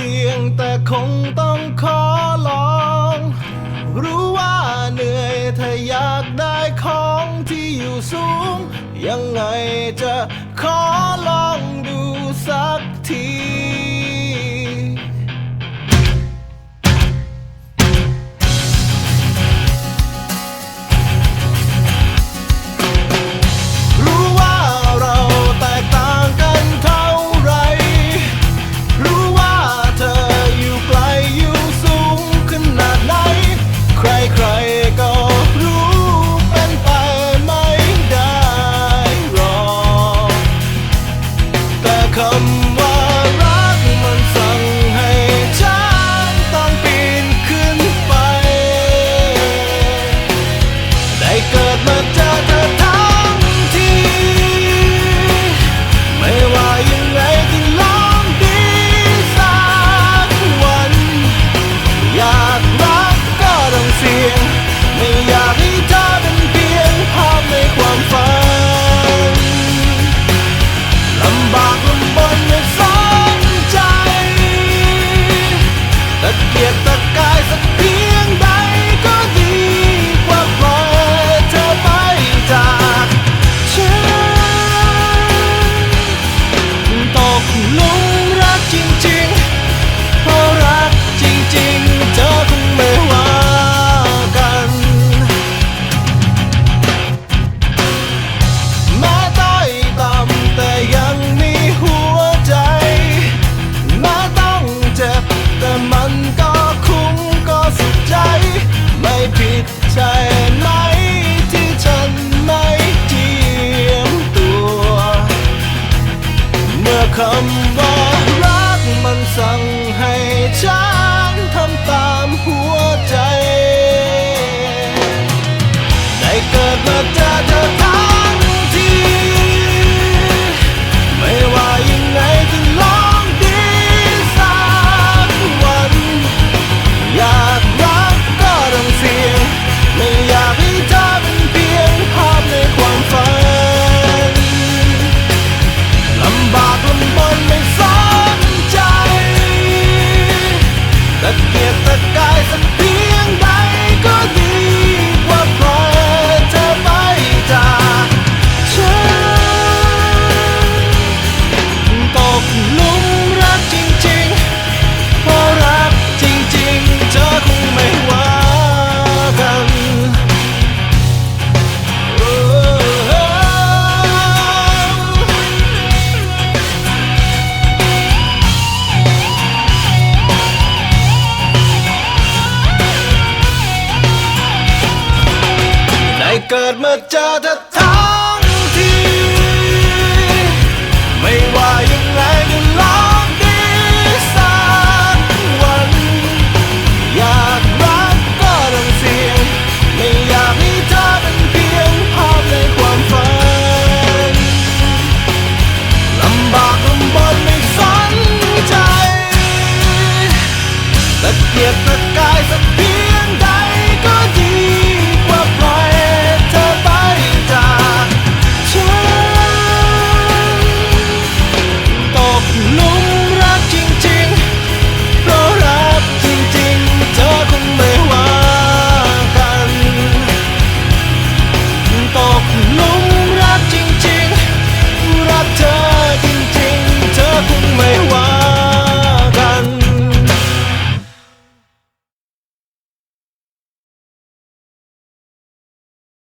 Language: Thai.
สียงแต่คงต้องขอลอง รู้ว่าเหนื่อยถ้าอยากได้ของที่อยู่สูง ยังไงจะขอลองดูสัก เกิดมาเจอเธอทั้งที ไม่ว่ายังไงก็ลองดีสักวัน อยากรักก็ต้องเสี่ยง ไม่อยากให้เธอเป็นเพียงภาพในความฝันลำบากลำบนไม่สนใจแต่เกียด